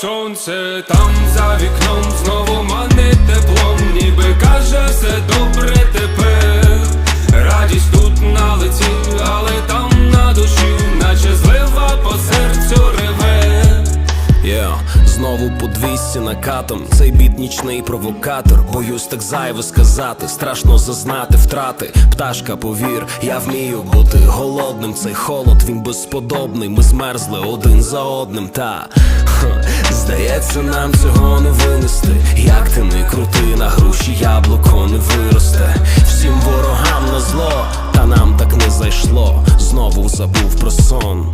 Сонце там за вікном знову манить теплом, ніби каже все добре тепер. Радість тут на лиці, але там на душі, наче злива по серцю реве. Yeah. Знову по 200 накатом Цей біт нічний провокатор Боюсь так зайве сказати Страшно зазнати втрати Пташка, повір, я вмію бути голодним Цей холод, він безподобний Ми змерзли один за одним Та ха, здається, нам цього не винести. Як ти не крути, на груші яблуко не виросте. Всім ворогам на зло, та нам так не зайшло. Знову забув про сон.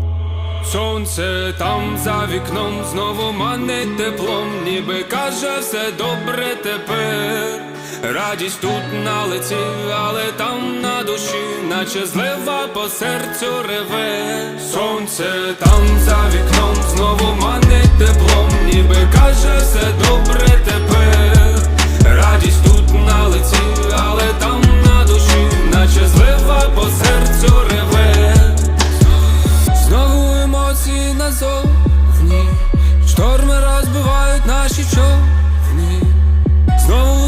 Сонце там за вікном знову манить теплом, ніби каже все добре тепер. Радість тут на лиці, але там на душі, наче злива по серцю реве. Сонце там за вікном знову манить теплом, ніби каже все добре тепер. Радість тут на лиці, але там на душі, наче злива по серцю реве. Знову емоції назовні Шторми розбивають наші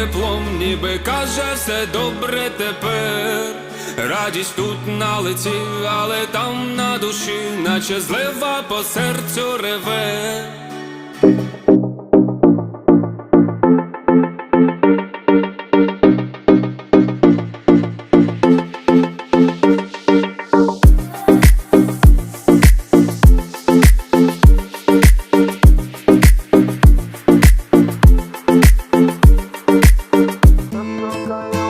Теплом, ніби каже все добре тепер. Радість тут на лиці, але там на душі, наче злива по серцю реве.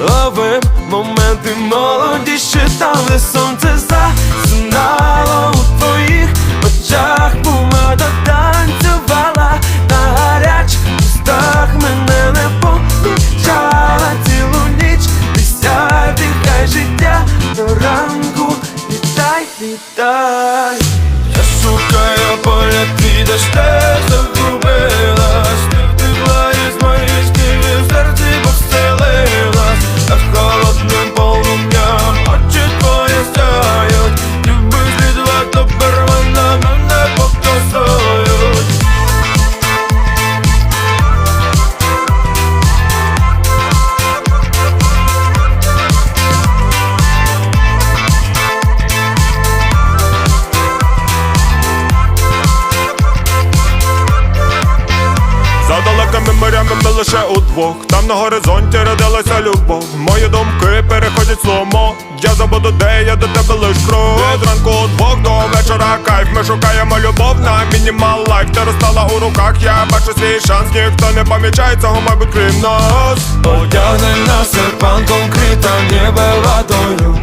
Ловим моменти молоді там, де сонце лише Там на горизонті родилася любов. Мої думки переходять сломо. Я забуду, де я до тебе лиш крок Від ранку удвох до вечора кайф. Ми шукаємо любов на мінімал лайф. Ти розстала у руках, я бачу свій шанс. Ніхто не помічає цього, мабуть, крім нас. Одягни на серпан конкрита ніби ватою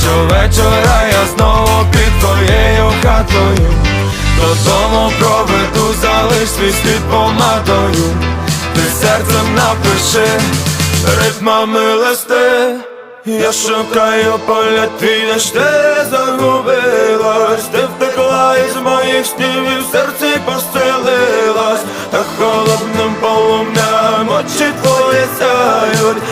Щовечора я знову під твоєю хатою. Додому проведу, залиш свій слід помадою серцем напиши ритмами листи. Я шукаю поля де ти загубилась. Ти втекла із моїх снів і в серці постелилась Та холодним полум'ям очі твої сяють